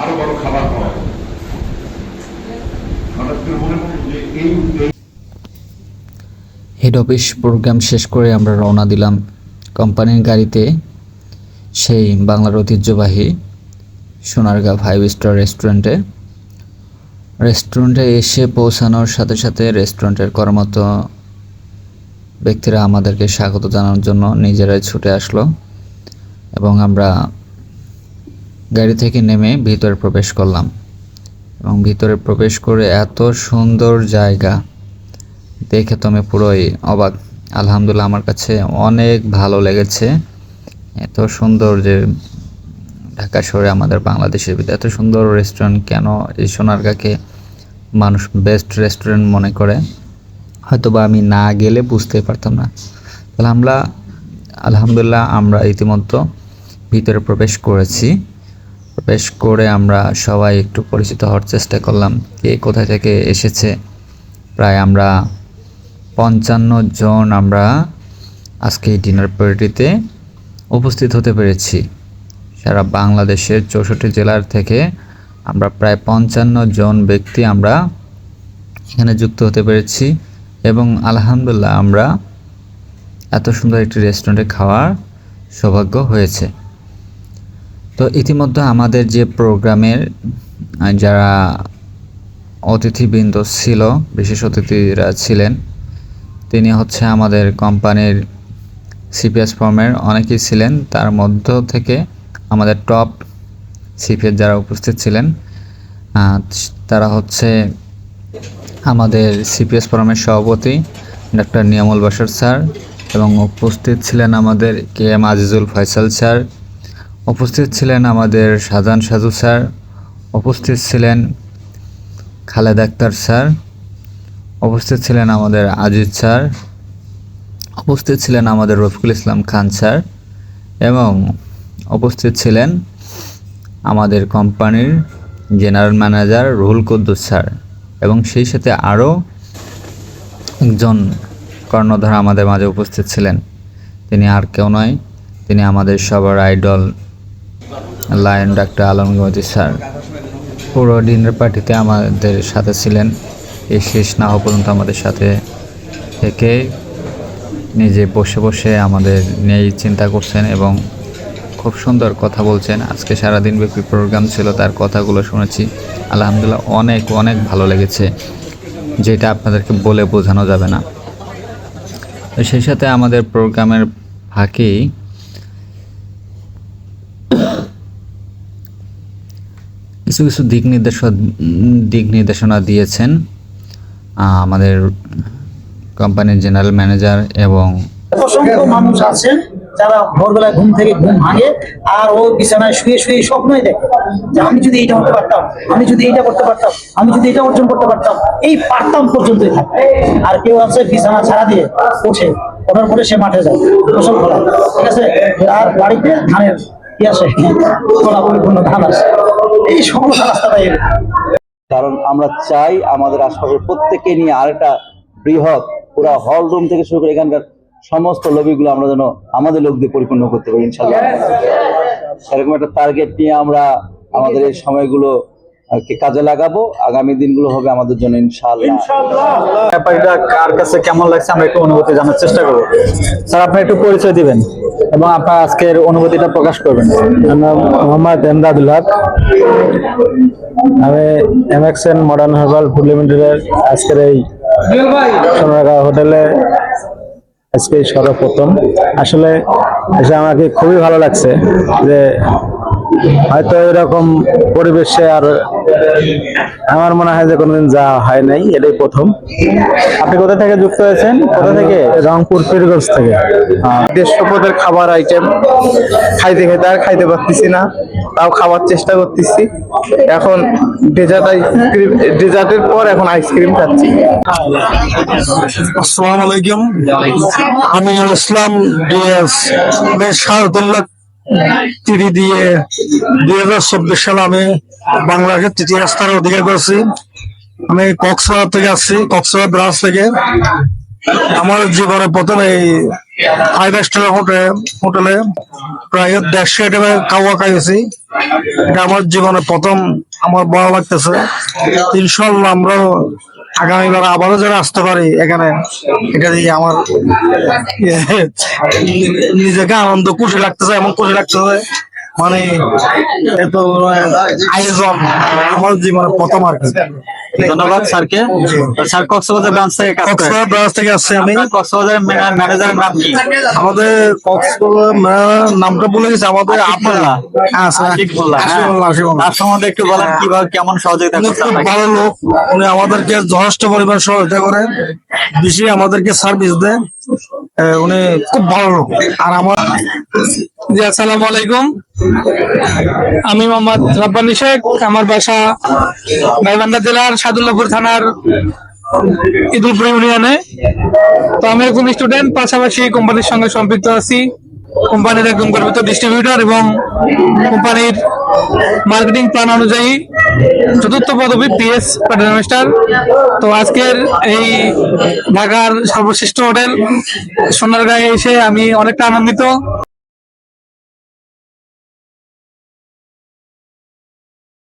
আরও বড় খাবার খাওয়া হবে। হঠাৎ করে পড়ল যে এই এই হেড অফিস প্রোগ্রাম শেষ করে আমরা রওনা দিলাম কোম্পানির গাড়িতে। সেই বাংলার ঐতিহ্যবাহী সোনারগাঁ ফাইভ স্টার রেস্টুরেন্টে রেস্টুরেন্টে এসে পৌঁছানোর সাথে সাথে রেস্টুরেন্টের কর্মরত ব্যক্তিরা আমাদেরকে স্বাগত জানানোর জন্য নিজেরাই ছুটে আসলো। এবং আমরা গাড়ি থেকে নেমে ভিতরে প্রবেশ করলাম এবং ভিতরে প্রবেশ করে এত সুন্দর জায়গা দেখে তো আমি পুরোই অবাক। আলহামদুলিল্লাহ আমার কাছে অনেক ভালো লেগেছে। এত সুন্দর যে ঢাকা শহরে আমাদের বাংলাদেশের ভিতরে এত সুন্দর রেস্টুরেন্ট কেন এই সোনারগাঁকে মানুষ বেস্ট রেস্টুরেন্ট মনে করে? হয়তো বা আমি না গেলে বুঝতে পারতাম না। তাহলে আমরা, আলহামদুলিল্লাহ আমরা ইতিমধ্যে ভিতরে প্রবেশ করেছি। প্রবেশ করে আমরা সবাই একটু পরিচিত হওয়ার চেষ্টা করলাম কে কোথায় থেকে এসেছে। প্রায় আমরা পঞ্চান্ন জন আমরা আজকে এই ডিনার পার্টিতে উপস্থিত হতে পেরেছি। সারা বাংলাদেশের চৌষট্টি জেলার থেকে আমরা প্রায় পঞ্চান্ন জন ব্যক্তি আমরা এখানে যুক্ত হতে পেরেছি এবং আলহামদুলিল্লাহ আমরা এত সুন্দর একটি রেস্টুরেন্টে খাওয়ার সৌভাগ্য হয়েছে। তো ইতিমধ্যে আমাদের যে প্রোগ্রামের যারা অতিথিবৃন্দ ছিল, বিশেষ অতিথিরা ছিলেন, তিনি হচ্ছে আমাদের কোম্পানির সিপিএস ফর্মের অনেকেই ছিলেন। তার মধ্য থেকে আমাদের টপ সিপিএস যারা উপস্থিত ছিলেন তারা হচ্ছে আমাদের সিপিএস ফর্মের সভাপতি ডক্টর নিয়ামুল বাসার স্যার এবং উপস্থিত ছিলেন আমাদের K M Azizul Faisal sir উপস্থিত ছিলেন আমাদের সাজান সাজু স্যার, উপস্থিত ছিলেন খালেদ আক্তার স্যার, উপস্থিত ছিলেন আমাদের আজিজ স্যার, উপস্থিত ছিলেন আমাদের রফিকুল ইসলাম খান স্যার এবং উপস্থিত ছিলেন আমাদের কোম্পানির general manager Ruhul Quddus sir এবং সেই সাথে আরও একজন কর্ণধার আমাদের মাঝে উপস্থিত ছিলেন। তিনি আর কেউ নয়, তিনি আমাদের সবার idol lion doctor Alamgir sir. পুরো ডিনার পার্টিতে আমাদের সাথে ছিলেন। এই শেষ না হওয়া পর্যন্ত আমাদের সাথে থেকে নিজে বসে বসে আমাদের নিয়েই চিন্তা করছেন এবং খুব সুন্দর কথা বলছেন। আজকে সারাদিন ব্যাপী প্রোগ্রাম ছিল, তার কথাগুলো শুনেছি। আলহামদুলিল্লাহ অনেক অনেক ভালো লেগেছে। যেটা আপনাদেরকে বলে বোঝানো যাবে না। সেই সাথে আমাদের প্রোগ্রামের ফাঁকেই কিছু কিছু দিক নির্দেশ দিক নির্দেশনা দিয়েছেন আমাদের কোম্পানির জেনারেল ম্যানেজার এবং অসংখ্য মানুষ আছেন যারা ভোরবেলায় ঘুম থেকে ঘুম ভাঙে আর ও বিছানায় শুয়ে শুয়ে স্বপ্নই দেখে যে আমি যদি এইটা করতে পারতাম, আমি যদি এইটা করতে পারতাম, আমি যদি এটা অর্জন করতে পারতাম, এই পারতাম পর্যন্তই থাকে আর কেউ আছে বিছানা ছাড়া দিয়ে ওঠে ওঠার পরে সে মাঠে যায়। ফসল ফলায়। ঠিক আছে? আর বাড়িতে ধানের কি আসে ধান আসে এই সমস্ত রাস্তাটাই কারণ আমরা চাই আমাদের আশপাশের প্রত্যেককে নিয়ে আরেকটা বৃহৎ পুরো হল রুম থেকে শুরু করে এখানকার সমস্ত লবিগুলো আমরা যেন আমাদের লোক দিয়ে পরিপূর্ণ করতে পারি ইনশাল্লাহ সেরকম একটা টার্গেট নিয়ে আমরা আমাদের এই সময়গুলো কে কাজে লাগাবো আগামী দিনগুলো হবে আমাদের জন্য ইনশাল্লাহ ব্যাপারটা কার কাছে কেমন লাগছে আমরা একটু অনুভূতি জানার চেষ্টা করব। স্যার আপনি একটু পরিচয় দিবেন। এবং আপনার আজকের অনুভূতিটা প্রকাশ করবেন। নাম মোহাম্মদ এমদাদুল হক। আমি এমএক্সএন মডার্ন হার্বাল ফুড লিমিটেডের আজকের এই হোটেলে আজকে সর্বপ্রথম। আসলে এসে আমাকে খুবই ভালো লাগছে যে হয়তো এরকম পরিবেশে আর আমার মনে হয় যে কোনোদিন যাওয়া হয় নাই এটাই প্রথম। আপনি কোথা থেকে যুক্ত হয়েছেন? কোথা থেকে? রংপুর পীরগঞ্জ থেকে। দেড়শো পদের খাবার আইটেম খাইতে খাইতে আর খাইতে পারতেছি না তাও খাবার চেষ্টা করতেছি। এখন ডেজার্ট আইসক্রিম ডেজার্টের পর এখন আইসক্রিম খাচ্ছি। আসসালামু আলাইকুম। আমি ইসলাম ডিএস আমি শারদুল্লাহ তিরি দিয়ে দুই হাজার চব্বিশ সালে আমি বাংলাদেশের তৃতীয় স্থান অধিকার করেছি। আমি কক্সবাজার থেকে আসছি, কক্সবাজার ব্রাঞ্চ থেকে। আমার জীবনে প্রথম এই ফাইভ স্টার হোটেল, হোটেলে প্রায় দেড়শো টাকা খাওয়া খাইছি এটা আমার জীবনে প্রথম, আমার ভালো লাগতেছে। ইনশাল্লাহ আমরা আগামীবার আবারও যারা আসতে পারে এখানে, এটা দিয়ে আমার নিজেকে আনন্দ, খুশি লাগতেছে, এমন খুশি লাগতেছে মানে এত আয়োজন আমার জীবনে প্রথম আর কি। ধন্যবাদ স্যারকে। স্যার কক্সবাজার ব্রাঞ্চ থেকে কাজ কক্সবাজার ব্রাঞ্চ থেকে আসছি আমি। কক্সবাজার ম্যানেজারের নাম কি? আমাদের কক্সবাজার নামটা ভুলে গেছে। আমাদের আশিকুল্লাহ। হ্যাঁ, স্যার। হ্যাঁ। তার সম্বন্ধে একটু বলেন কীভাবে কেমন সহযোগিতা করতে ভালো লোক। উনি আমাদেরকে যথেষ্ট পরিমাণ সহায়তা করে বেশি আমাদেরকে সার্ভিস দেয় উনি খুব ভালো লোক। আর আমার জি, আসসালামু আলাইকুম। আমি মোহাম্মদ রাব্বানি শেখ, আমার বাসা গাইবান্ধা জেলার সাদুল্লাপুর থানার ইদুলপুর ইউনিয়নে। তো আমি একজন স্টুডেন্ট পাশাপাশি কোম্পানির সঙ্গে সম্পৃক্ত আছি। কোম্পানির একজন গর্বিত ডিস্ট্রিবিউটর এবং কোম্পানির মার্কেটিং প্ল্যান অনুযায়ী চতুর্থ পদবী পিএস প্যাটার্ন মাস্টার তো আজকের এই ঢাকার সর্বশ্রেষ্ঠ হোটেল সোনারগাঁয়ে এসে আমি অনেকটা আনন্দিত।